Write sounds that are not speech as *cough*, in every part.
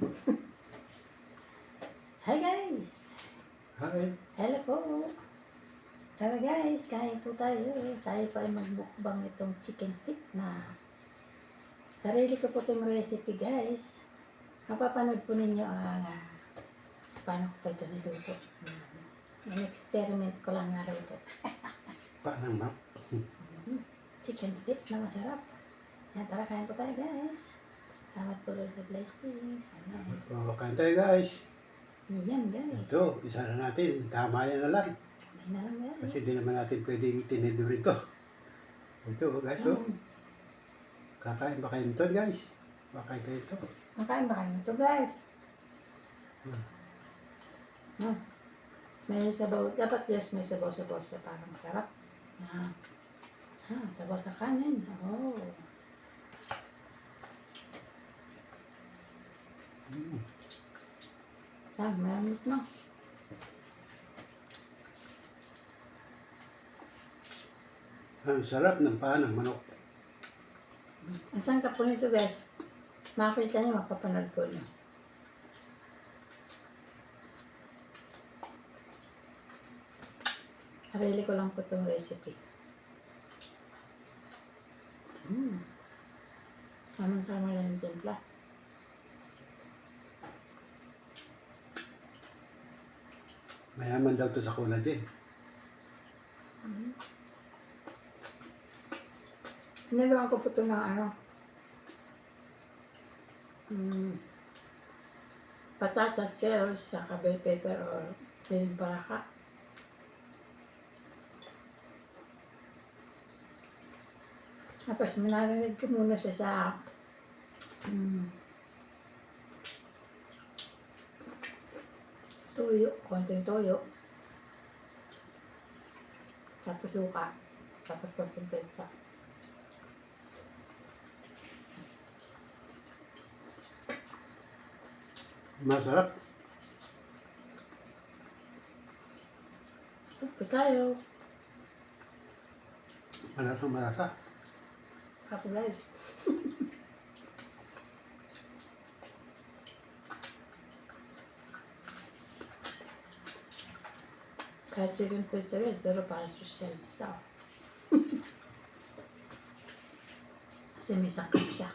*laughs* Hi guys! Hi. Hello po! Tara guys, kain po tayo. Tayo pa ay magbukbang itong chicken feet na sarili ko po itong recipe guys. Mapapanood po ninyo ang ah, paano ko pa ito niluto. Ang experiment ko lang naluto. *laughs* Paano ma? Chicken feet na masarap. Yan, tara kain po tayo guys. Salamat po Lord sa blessings. Amen. Pumakain tayo guys. Yan guys. Ito, isa na natin. Tama yan na lang. Kamay na lang guys. Kasi di naman natin pwedeng tinidurin to. Ito guys, oh. Mm. Kakain ba kayo nito guys? Bakain kayo ito. Makain ba kayo nito guys? Hmm. Ah. May sabaw. Dapat yes, may sabaw-sabaw sa parang masarap. Ah. Ah, sabaw sa kanin. Oh. Mm. Ah, mayamit na. Ang sarap ng paa ng manok. Asan ka po nito guys? Makita niyo, mapapanood po niyo. Sarili ko lang po itong recipe. Mm. Tamang-tama lang yung timpla. Mayaman daw to sa collagen. Niluan ko po ito ng ano. Mm, patatas, carrots, saka bell pepper or piling baraka. Tapos minarinig ko muna siya sa mm, tuyo, konting tuyo. Tapos suka. Tapos konting petsa. Masarap. Ito tayo. Malasang malasa. Happy life. *laughs* Kahit chicken guys, pero para social na siya. Kasi may sakap siya.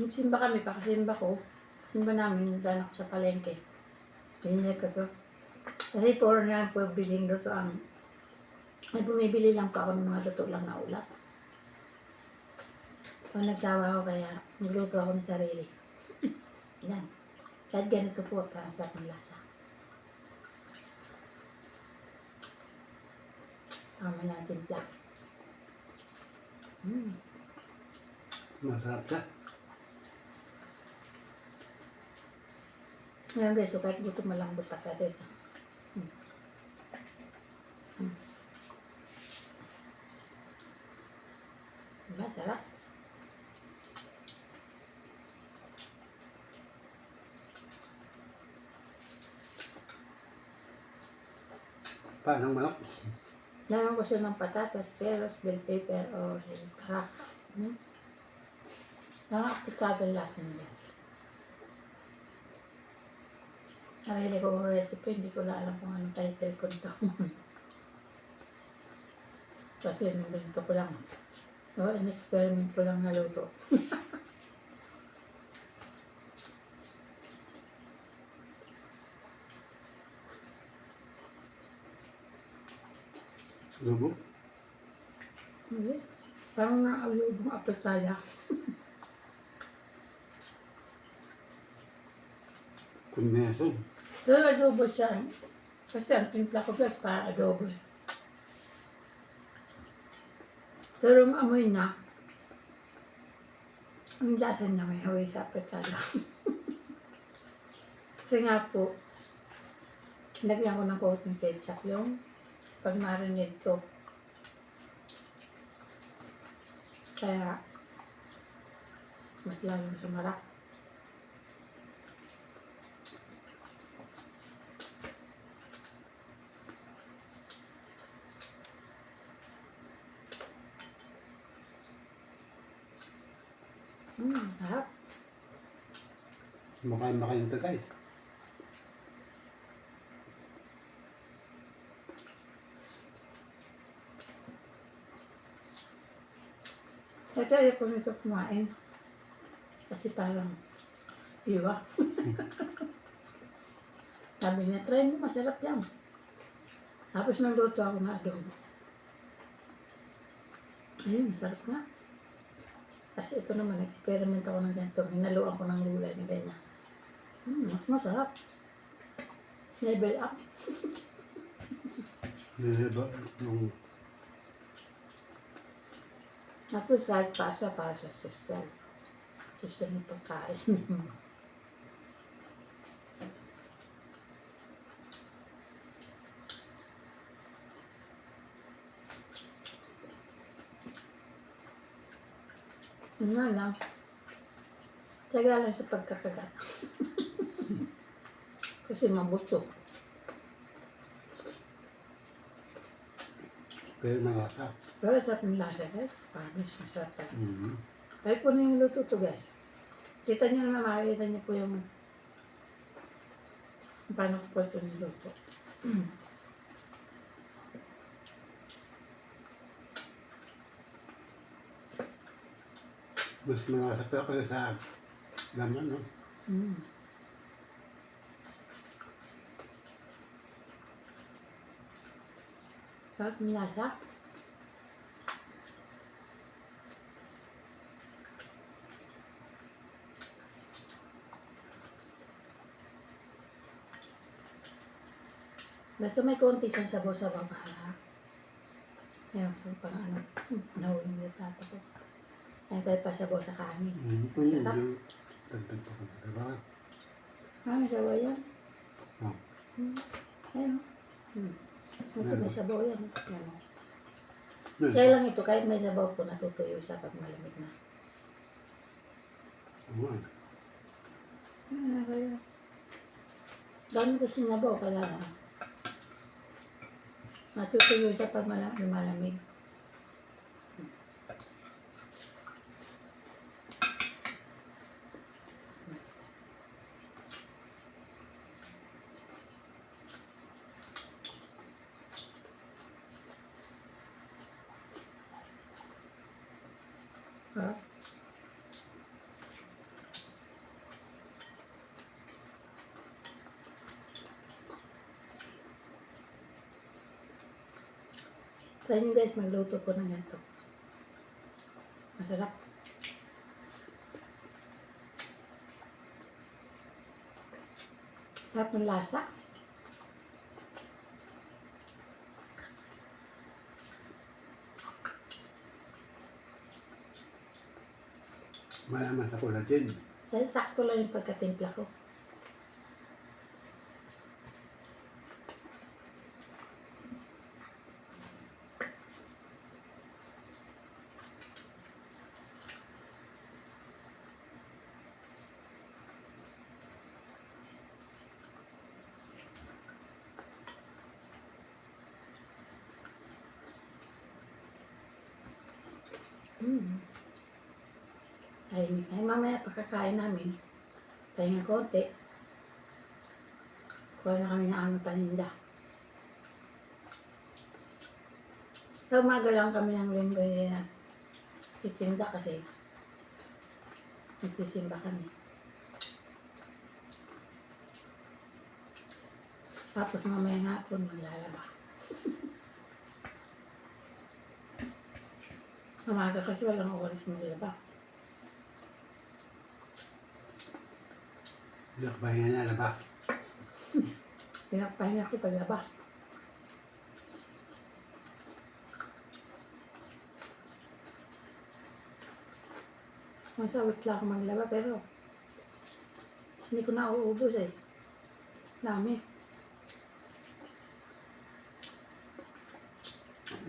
Nagsimba kami, pakasimba ko. Simba namin, daan ako sa palengke. Pinili ko to. Kasi puro na po biling luto ang... Ay, bumibili lang po ako ng mga luto lang na ulam. Pag nagsawa ako kaya, magluto ako ng sarili. *laughs* Yan. Kahit ganito po, para sa ng lasa. Tama natin black. Mm. Masarap siya. Ngayon guys, so kahit gutom malambot pa ka dito. Hmm. Hmm. Diba, sarap. Paa ng manok. Laman ko siya ng patatas, carrots, bell pepper, or parak. Hmm? Nakakapikado ang lasa nila. Sarili ko ang recipe, hindi ko na alam kung anong title ko ito. *laughs* Kasi nung ko lang. So, in-experiment ko lang naluto. *laughs* Lubo. Hindi. Parang nakaulubong apetala. Combination. Pero adobo siya. Kasi ang timpla ko plus para adobo. Pero ang amoy na, ang lasa niya may haway sa apetala. *laughs* Kasi nga po, lagyan ko ng coating ketchup yung pag marinate ko. Kaya, mas lalong sumarap. Mmm, sarap. Makain-makain ka guys. Ito ayaw ko nito kumain. Kasi parang iwa. *laughs* Sabi niya, try mo, masarap yan. Tapos nagluto ako ng adobo. Ayun, masarap nga. Tapos ito naman, experiment ako ng ganito. Hinaluan ko ng gulay na ganyan. Hmm, mas masarap. Level up. Diba, yung Tapos kahit pasa para sa social. Gusto niyo pagkain. *laughs* Yun nga lang. Taga lang sa pagkakagat. *laughs* Kasi mabusog. Pero nakaka. Pero sarap ng lasa guys. Panis, masarap talaga. Mm-hmm. Kahit po na yung luto to guys. Kita niyo naman, makikita niyo po yung paano ko po ito niluto. Mas malasa pa ako sa laman, no? Mm. Ng lasa. Basta may konti siyang sabaw-sabaw para. Ayan, kung pang ano, nahulog yung plato ko. Ayan, kaya pasabaw sa kanin. Mm-hmm. Sarap. Yung dagdag pa ko na, diba? Ah, may sabaw yan. Oh. Hmm. Ayun. Hmm. Ito may sabaw yan. Yan. Kaya lang ito, kahit may sabaw po, natutuyo siya pag malamig na. Oo. Ah, kaya. Dami ko sinabaw, kaya lang. Natutuyo siya pag mala- lumalamig. Ah. Try nyo guys, magluto po ng ganito. Masarap. Sarap ng lasa. Malaman sa collagen. Kaya sakto lang yung pagkatimpla ko. Mm. Ay, ay mamaya pagkakain namin, pahinga konti. Kuha na kami ng aming paninda. Sa umaga lang kami ng linggo na titinda kasi nagsisimba kami. Tapos mamaya nga po maglalaba. *laughs* Umaga kasi walang oras maglaba. Lakbahin na laba. Pinagpahinga ko paglaba. Masawit lang ako maglaba pero hindi ko na uubos eh. Dami.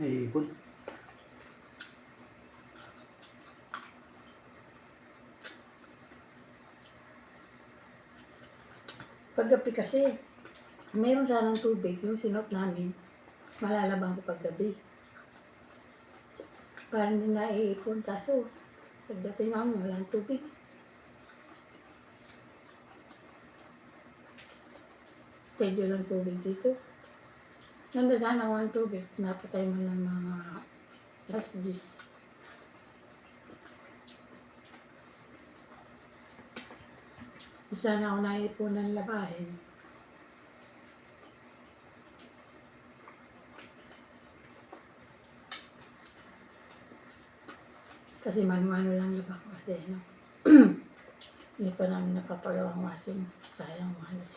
Eh, ikon. Paggabi kasi, mayroon sanang tubig yung sinop namin. Malalabang ko paggabi. Para hindi na iipon. Kaso, Pagdating namin, walang tubig. Schedule ng tubig dito. Ganda sana ako ng tubig. Napatay mo ng mga last dish. Sana ako naipunan labahin. Kasi mano-mano lang laba ko kasi, no? *clears throat* Hindi pa namin napapagawang washing. Sayang mahal. *laughs*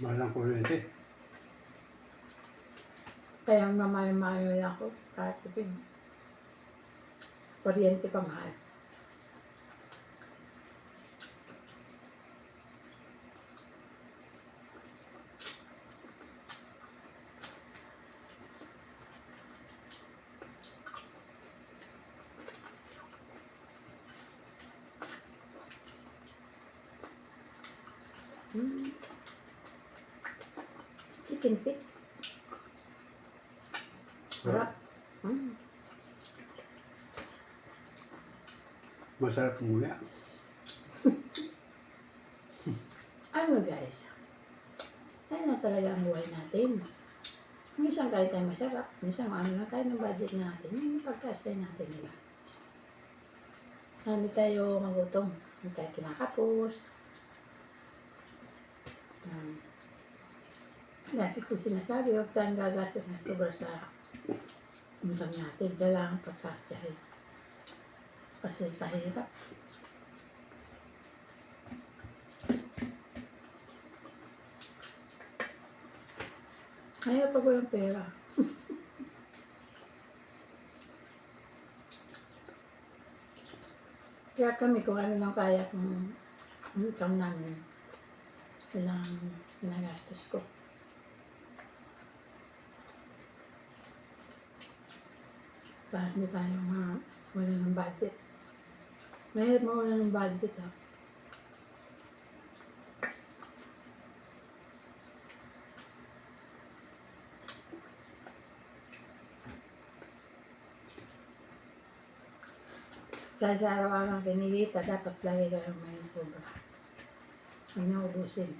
Mahal ang kuryente. Kaya mamahal-mahal ako. Kahit tipid. Kuryente pa mahal. Mm. Chicken feet. Sarap. Mm. Masarap umuya. Ano guys? Kaya na talaga ang buhay natin. Minsan kahit tayo masarap, minsan ano lang tayo ng budget natin, yung pagkasya natin nila. Hindi tayo magutom, hindi tayo kinakapos. Um, dati ko sinasabi, huwag tayong gagastos na sobra sa income natin. Kailangan pagkasyahin. Kasi kahirap. Kaya pag walang pera. *laughs* Kaya kami kung ano lang kaya kung income namin, lang ginagastos ko. Para hindi tayo ma wala ng budget. Mahirap mawala ng budget ha. Dahil sa araw-araw ang kinikita, dapat lagi kayong may sobra. Huwag na ubusin.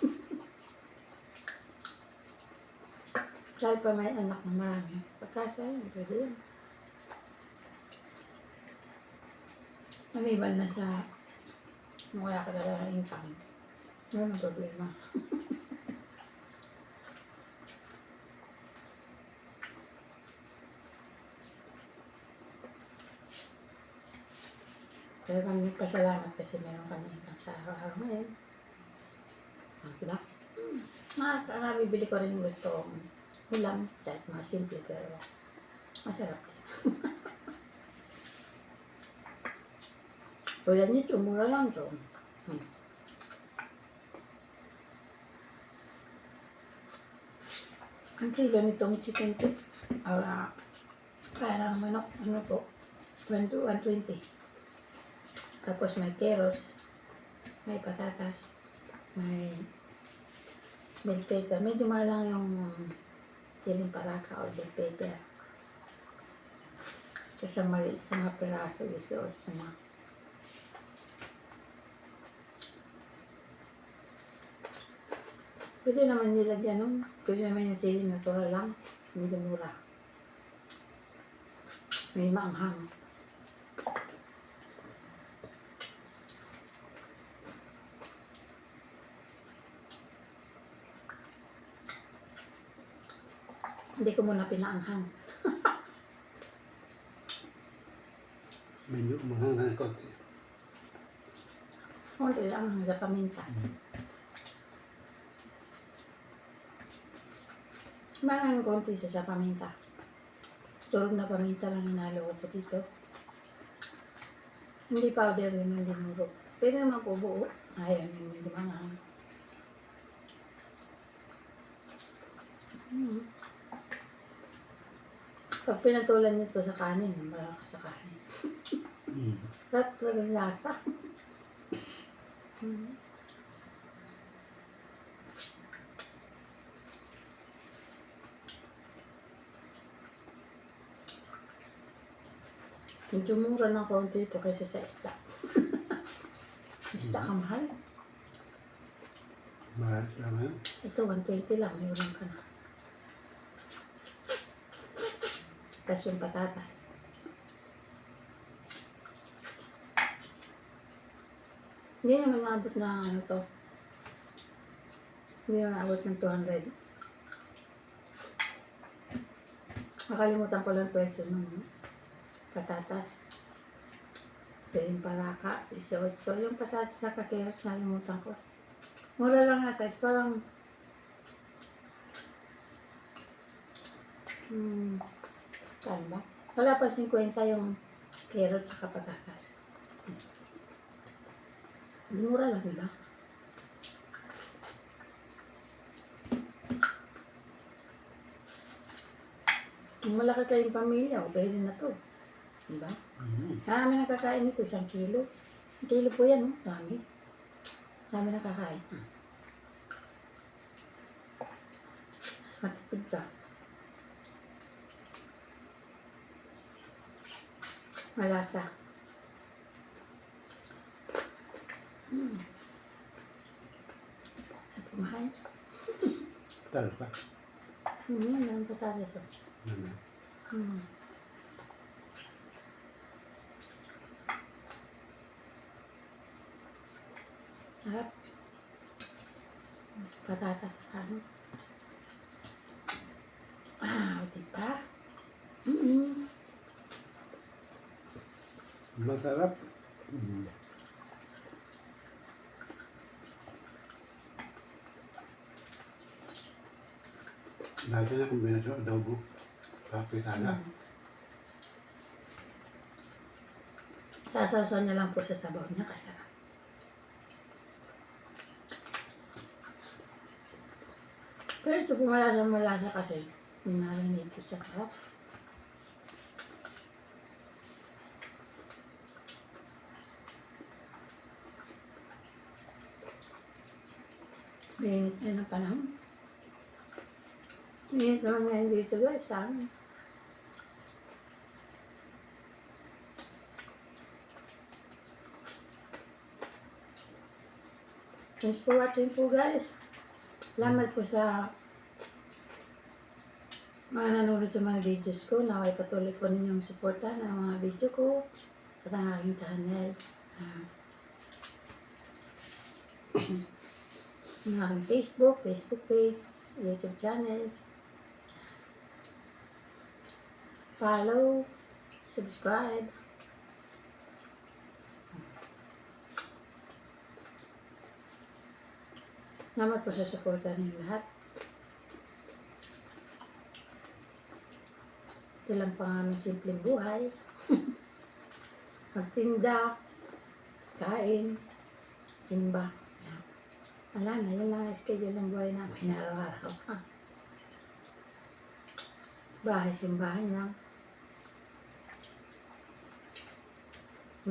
*laughs* Dahil pa may anak na marami, pagkasaya, pwede yun. Maliban na sa kung wala ka talaga income. Yun ang problema. *laughs* Pero kami nagpasalamat kasi meron kami income sa araw-araw ngayon. Ah, diba? Hmm. Ah, nabibili ko rin yung gusto kong ulam. Kahit mga simple pero masarap din. *laughs* Tulad nito, mura lang to. Hmm. Ang kilo nitong chicken tip, ah, parang manok, ano po, 20, 120. Tapos may keros, may patatas, may bell pepper. Medyo malang yung siling paraka or bell pepper. Kasi sa maliit sa mga piraso is sa mga Pwede naman nila dyan, no? Pwede naman yung sili natural lang. Hindi mura. May maanghang. Hindi ko muna pinaanghang. Medyo umahang na ng konti. Konti lang sa paminta. Marang konti siya sa paminta. Turog na paminta lang hinalo ko dito. Hindi powder yun yung dinurog. Pwede naman po buo. Ayaw yung hindi mga Hmm. Pag pinatulan nito sa kanin, malaka sa kanin. Mm. *laughs* Sarap talaga lasa. Hmm. *laughs* Medyo mura ng konti ito kaysa sa isda. *laughs* isda ka mahal. Mahal naman. Ito, 120 lang. May ulam ka na. Tapos yung patatas. Hindi naman naabot na ano to. Hindi naman naabot ng 200. Nakalimutan ko lang pwesto ng patatas. Yung paraka. 18. Yung patatas sa kakeros, nalimutan ko. Mura lang ata. Parang Hmm. Ba? Wala pa 50 yung carrot sa patatas. Mura lang, di ba? Kung malaki kayong pamilya, pwede na to. Di ba? Mm. Marami nakakain nito, isang kilo. Isang kilo po yan, no? Dami. Dami nakakain. Mas matipid ka. Malasa. Hmm. Sa pumahay. Talas pa. Hmm, meron pa tayo ito. Naman. Hmm. Sarap. Patatas sa kanin. Ah, di ba? Mm-mm. Masarap. Mm. Lagi na kombinasyon adobo. Kapitala. Sasawasan niya lang po sa sabaw niya kasarap. Ito kung malasa malasa kasi, narinig ko sa sarap. Mainit na ng panahon. Mainit naman ngayon dito guys, sa amin. Thanks for watching po guys. Salamat po sa mga nanonood sa mga videos ko. Naway patuloy po ninyong suportahan ang mga video ko at ang aking channel. Ang aking Facebook, Facebook page, YouTube channel. Follow, subscribe. Salamat po sa suporta ninyo lahat. Ito lang pang aming simpleng buhay. *laughs* Magtinda, kain, simba. Yan. Wala na, yun lang ang schedule ng buhay namin araw-araw. *laughs* Bahay, simbahan lang.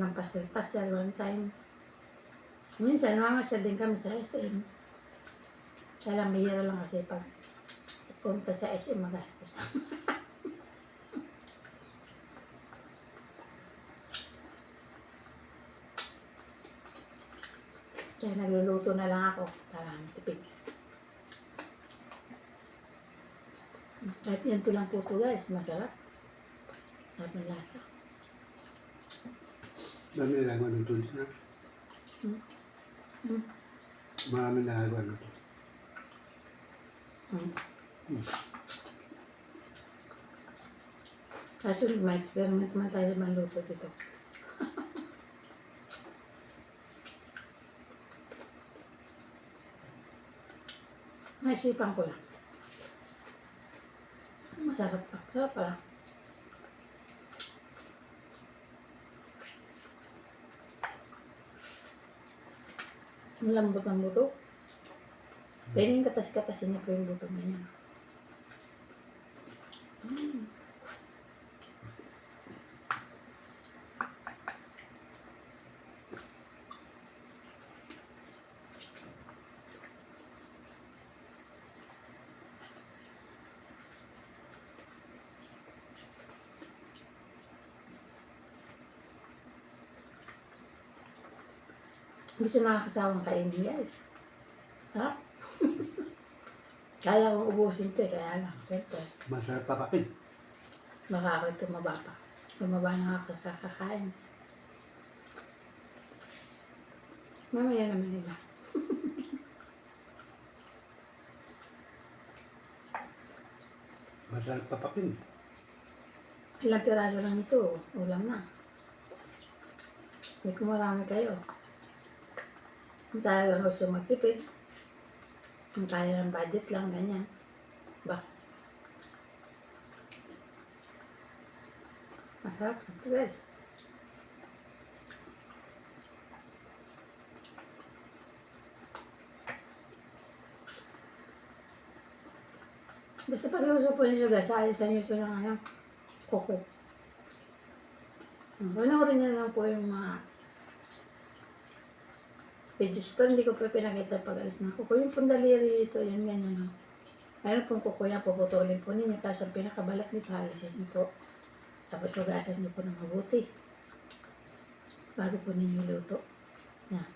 Nang pasal-pasal one time. Minsan, mamasyal din kami sa SM. Kaya lang, bihira lang kasi pag punta sa SM magastos. *laughs* Kaya nagluluto na lang ako para matipid. Kahit yan to lang po to guys, masarap. Sarap ng lasa. Marami nagagawa ng tulis na. Hmm. Hmm. Marami nagagawa ng tulis. Hmm. Mm. Kaso may experiment man tayo manluto dito. Naisipan ko lang. Masarap pa. Sarap pala. Ang lambot ng buto. Pwedeng katas-katasin niya po yung buto ganyan. Mm. Hindi siya nakakasawang kainin guys. Ha? Kaya kong ubusin ito eh, kaya lang. Siyempre, Masarap papakin. baka ako'y tumaba pa. Tumaba na ako kakakain. Mamaya naman iba. Masarap papakin. Ilang piraso lang ito, ulam na. Hindi kung marami kayo. Kung tayo lang gusto magtipid, kung tayo budget lang, ganyan. Ba? Masarap ito guys. Basta pag luso po niyo guys, ayusan niyo ito ng ano, kuko. Panoorin niyo lang po yung mga pages. Pero hindi ko pa pinakita pag alis ng kuko. Yung pundaliri ito, yan ganyan. No? Meron pong kuko yan, puputulin po ninyo. Tapos ang pinakabalat nito, alisin niyo po. Tapos hugasan niyo po ng mabuti. Bago po ninyo luto. Yan.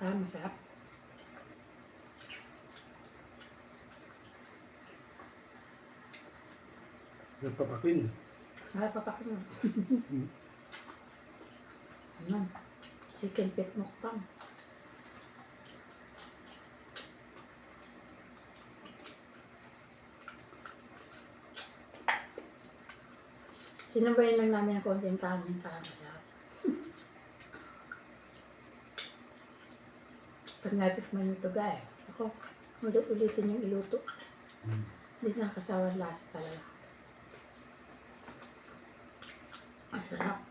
Ah, masarap. Yung papakin. Sarap pa pa ko. Ano? Chicken pit mukbang. Sinabayan lang namin ang konting kanin para masarap. *laughs* Pag natikman nito guys, ako, ulit ulitin yung iluto. Mm. Hindi na kasawar lasa talaga. Ang sarap. Yun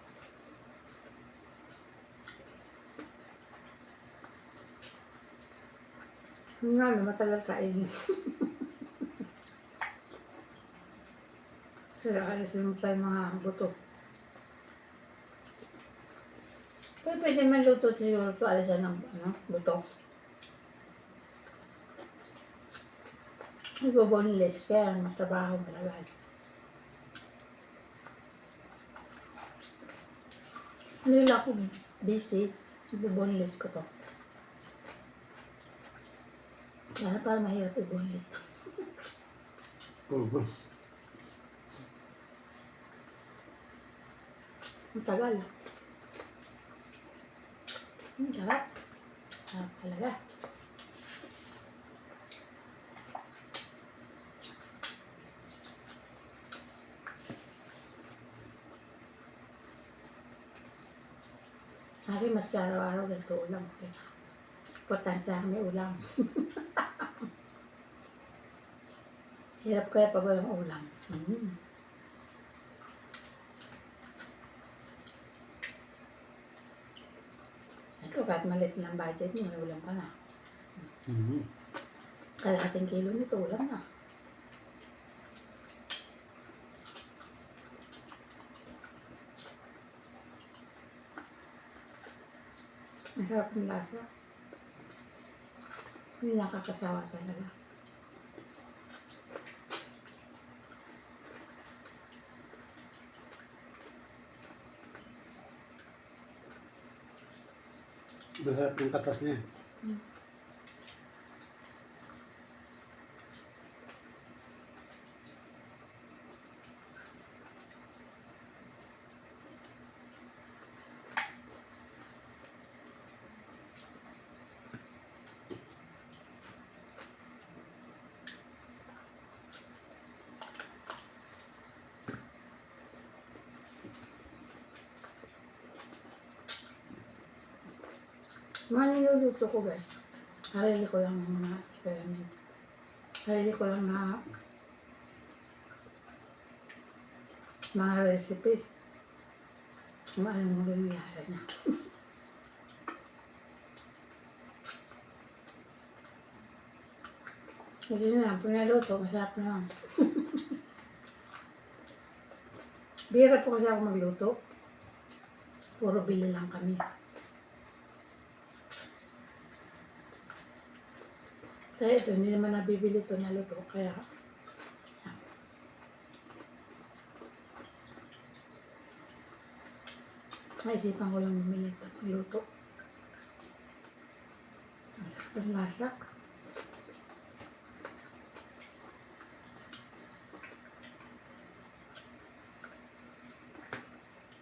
nga, matagal kainin. *laughs* Sila alisin mo pa yung mga buto. Pero pwede man luto siguro ito, alisan ng ano, buto. Ibo-boneless, kaya mas trabaho talaga. Hindi lang ako busy. Ibo-boneless ko to. Sana para mahirap i-boneless. Purgo. Ang tagal. Ang sarap. Sarap talaga. Akin, mas araw-araw ganito ulam. Importante sa akin may ulam. *laughs* Hirap kaya pag walang ulam. Mm. Ito, kahit maliit lang budget mo, may ulam ka na. Mm. Kalahating kilo nito, ulam na. Masarap yung lasa. Hindi nakakasawa talaga. Masarap yung niya. Mga niluluto ko guys. Sarili ko lang mga experiment. Sarili ko lang na mga recipe. Kung anong magiging yara niya. *laughs* Kasi na, pinaluto, masarap naman. *laughs* Bira po kasi ako magluto. Puro bili lang kami. Kaya ito, hindi naman nabibili ito na luto. Kaya, yan. Naisipan ko lang bumili ito ng luto. Ang lasa.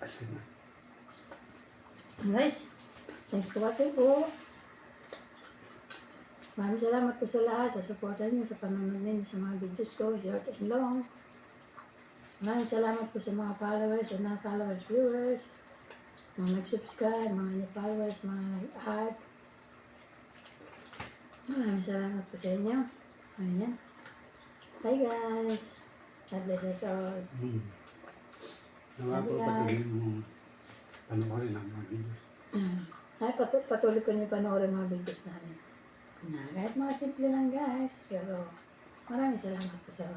Asin na. Guys, thanks for watching po. Maraming salamat po sa lahat sa suporta niyo sa panonood ninyo sa mga videos ko, short and long. Maraming salamat po sa mga followers and non-followers viewers, mga nag-subscribe, mga new followers, mga nag-add. Maraming salamat po sa inyo. Ayan. Bye guys. God bless us all. Mm. Nawa po patuloy mo panoorin ang mga videos. Mm. Ay, patu patuloy po niyo panoorin mga videos namin. Na, kahit mga simple lang guys, pero maraming salamat po sa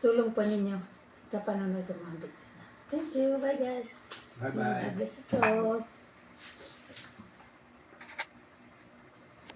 tulong po ninyo sa panonood sa mga videos namin. Thank you. Bye guys. Bye-bye. God bless us all.